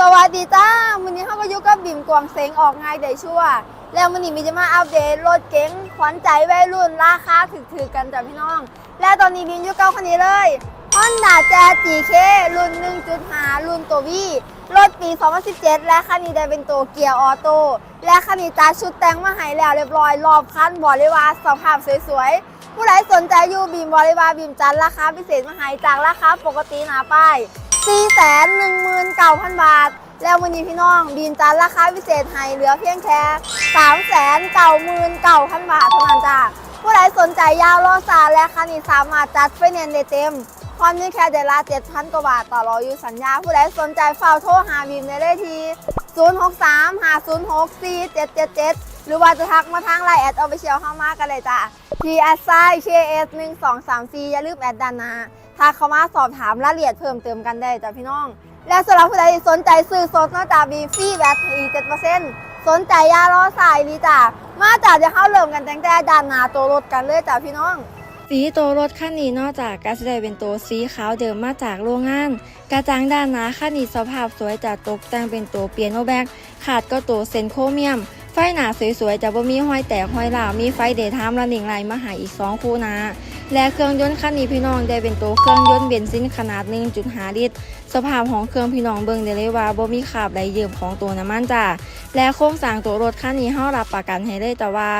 สวัสดีจ้าวันนี้เขาก็อยู่กับบิ่มกวางเซ็งออกง่ายได้ชั่ว แล้ววันนี้มีจะมาอัปเดตรถเก๋งขวัญใจวัยรุ่นราคาถึกๆกันจ้ะพี่น้อง และตอนนี้บินอยู่เก้าคันนี้เลย Honda Jazz GK รุ่น 1.5 รุ่นตัววีรถปี 2017 และคันนี้ได้เป็นตัวเกียร์ออโต้และคันนี้จัดชุดแต่งมาให้แล้วเรียบร้อยรอบคันบอกเลวาสภาพสวยๆ ผู้ใดสนใจอยู่บีมบริวารบีมจัดราคาพิเศษมาให้จากราคาปกติหนาป้าย 419,000 บาท แล้ววันนี้พี่น้องบีมจัดราคาพิเศษให้เหลือเพียงแค่399,000 บาทเท่านั้นจ้าผู้ใดสนใจยาวรอสาและคันนี้สามารถจัดไฟแนนซ์ได้เต็มพร้อมนี่แค่เดอนละ7,000 กว่าบาทต่อรออยู่สัญญา ผู้ใดสนใจเฝ้าโทรหาบีมได้เลยที่063 506 4777 หรือว่าจะทักมาทางไลน์แอดออฟฟิเชียลเข้ามากันเลยจ้ะ P S I K S 1 2 3 4อย่าลืมแอดดานหน้าเขามาสอบถามรายละเอียดเพิ่มเติมกันได้จ้ะพี่น้อง และสำหรับผู้ใดที่สนใจซื้อสดนอกจากมีฟรีแบตอีก7%สนใจยาล้อสายดีจ้ะมาจากจะเข้าเริ่มกันตั้งแต่ดานนาตัวรถกันเลยจ้ะพี่น้อง สีตัวรถคันนี้นอกจากการแสดงเป็นตัวสีขาวเดิมมาจากโรงงาน กระจังด้านหน้าคันนี้สภาพสวยจากตกแต่งเป็นตัวเปียโนแบ็กขาดก็ตัวเซนโคเมียม ไฟหนาสวยๆจะบ่มีห้อยแตกห้อยหลาวมีไฟเดย์ไทม์และหนิงไหลมาหาอีก 2 คู่นะ และเครื่องยนต์คันนี้พี่น้องได้เป็นตัวเครื่องยนต์เบนซินขนาด 1.5 ลิตร สภาพของเครื่องพี่น้องเบิ่งได้เลยว่าบ่มีขาบใดเยิ่มของตัวน้ำมันจ้าและโครงสร้างตัวรถคันนี้เฮารับประกันให้เลยแต่ว่า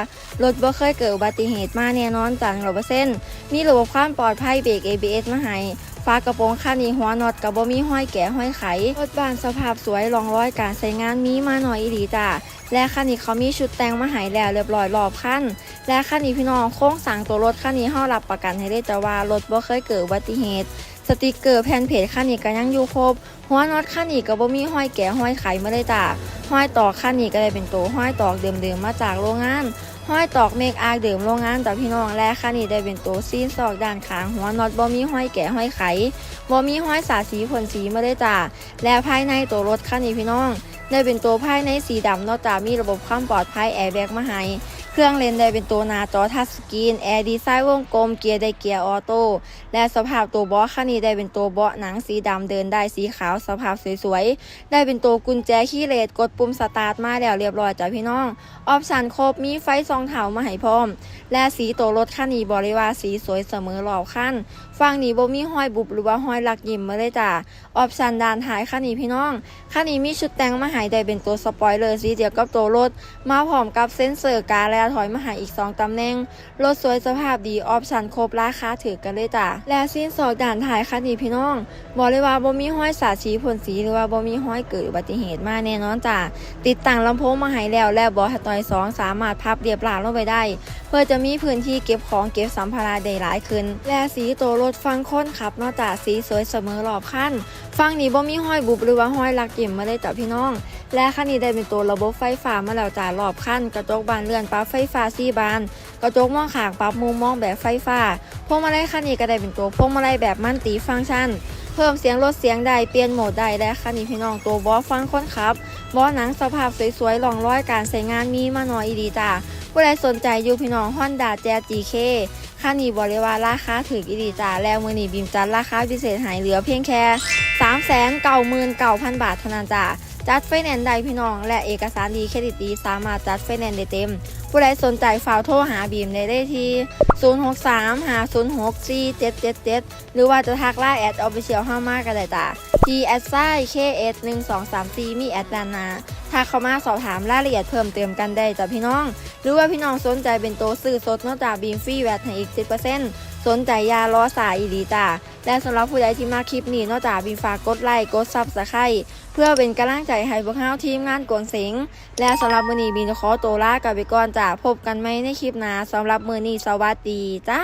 รถบ่เคยเกิดอุบัติเหตุมาแน่นอนจัง100%มีระบบความปลอดภัยเบรก ABS มาให้ ฝากระโปรงคันนี้หัวน็อตกับบ่มีห้อยแก่ห้อยไขรถบ้านสภาพสวยรองร้อยการใช้งานมีมาหน่อยอีหลีจ้าและคันนี้เขามีชุดแต่งมาให้แล้วเรียบร้อยรอบคันและคันนี้พี่น้องโค้งสร้างตัวรถคันนี้เฮารับประกันให้ได้แต่ว่ารถบ่เคยเกิดอุบัติเหตุสติกเกอร์แผ่นเพจคันนี้ก็ยังอยู่ครบ หัวน็อตคันนี้ก็บ่มีห้อยแก่ห้อยไขมาเลยจ้าห้อยตอกคันนี้ก็ได้เป็นตัวห้อยตอกเดิมๆมาจากโรงงาน ห้อยตอกเมกอากเดิมโรงงานแต่พี่น้องและคันนี้ได้เป็นตัวซีนซอกด้านขางหัวน็อตบอมีห้อยแก่ห้อยไขบอมีห้อยสาสีผลสีมาได้จ้าและภายในตัวรถคันนี้พี่น้อง ได้เป็นตัวภายในสีดำนอกจากมีระบบความปลอดภัยแอร์แบ็กมาให้ เครื่องเลนได้เป็นตัวหน้าจอทัชสกรีน แอร์ดีไซน์วงกลม เกียร์ได้เกียร์ออโต้ และสภาพตัวเบาะคันนี้ได้เป็นตัวเบาะหนังสีดำเดินได้สีขาวสภาพสวยๆ ได้เป็นตัวกุญแจคีย์เลสกดปุ่มสตาร์ทมาแล้วเรียบร้อยจ้ะพี่น้อง ออปชันครบมีไฟสองเถามาให้พร้อม และสีตัวรถคันนี้บริวารสีสวยเสมอรอบคันฝั่งนี้บ่มีห้อยบุบหรือว่าห้อยหลักยิ้มมาเลยจ้ะออปชันด้านท้ายคันนี้พี่น้องคันนี้มีชุดแต่งมาให้ได้เป็นตัวสปอยเลอร์สีเดียวกับตัวรถ มาพร้อมกับเซ็นเซอร์การและถอยมาให้อีก 2ตำแหน่งรถสวยสภาพดีออปชันครบราคาถือกันเลยจ้ะและสิ้นสอกด่านท้ายคันนี้พี่น้องบอกเลยว่าบ่มีห้อยสาดสีพ่นสีหรือว่าบ่มีห้อยเกิดอุบัติเหตุมาแน่นอนจ้ะติดตั้งลำโพงมาให้แล้วและบอสตอยสองสามารถพับเรียบรางลงไปได้ เพื่อจะมีพื้นที่เก็บของเก็บสัมภาระได้หลายขึ้น และสีตัวรถฟังค้นขับนอกจากสีสวยเสมอรอบคันฟังนี้บ่มีห้อยบุบหรือว่าห้อยลักยิ้มมาเลยจ้ะพี่น้อง และคันนี้ได้เป็นตัวระบบไฟฟ้ามาแล้วจ้ารอบคันกระจกบานเลื่อนปั๊บไฟฟ้าสี่บาน กระจกมองขางปรับมุมมองแบบไฟฟ้าพวงมาลัยคันนี้ก็ได้เป็นตัวพวงมาลัยแบบมั่นตีฟังก์ชันเพิ่มเสียงลดเสียงได้เปลี่ยนโหมดได้และคันนี้พี่น้องตัวบอสฟังคนขับบอสหนังสภาพสวยๆรองร้อยการใช้งานมีมาหน่อยดีจ้าผู้ใดสนใจอยู่พี่น้องฮอนด้าแจ๊จีเคคันนี้บริวารราคาถืออีดีจ้าแล้วมือนี้บีมจัดราคาพิเศษหายเหลือเพียงแค่3 9 9 0 0 0 บาทเท่านั้นจ้าจัดไฟแนนซ์ได้พี่น้อง และเอกสารดีเครดิตดีสามารถจัดไฟแนนซ์ได้เต็ม ผู้ใดสนใจฝากโทรหาบีมได้ได้ที่ 063 506 4777 หรือว่าจะทักไลน์แอดออฟฟิเชียลห้ามากกันเลยจ้ะ T S I K S 1 2 3 4มีแอดด้านหน้า ถ้าเข้ามาสอบถามรายละเอียดเพิ่มเติมกันได้จ้ะพี่น้อง หรือว่าพี่น้องสนใจเป็นตัวซื้อสดนอกจากบีมฟรีแวตให้อีก 10%สนใจยาล้อสายอีหลีจ้ะและสำหรับผู้ใดที่มาคลิปนี้นอกจากบีมฝากกดไลค์กดซับสไครต์เพื่อเป็นกำลังใจให้พวกเราทีมงานกวนเสิงและสำหรับมือนี้บีมขอตัวลากับไปก่อนจ้ะพบกันไหมในคลิปหน้าสำหรับมือนี้สวัสดีจ้า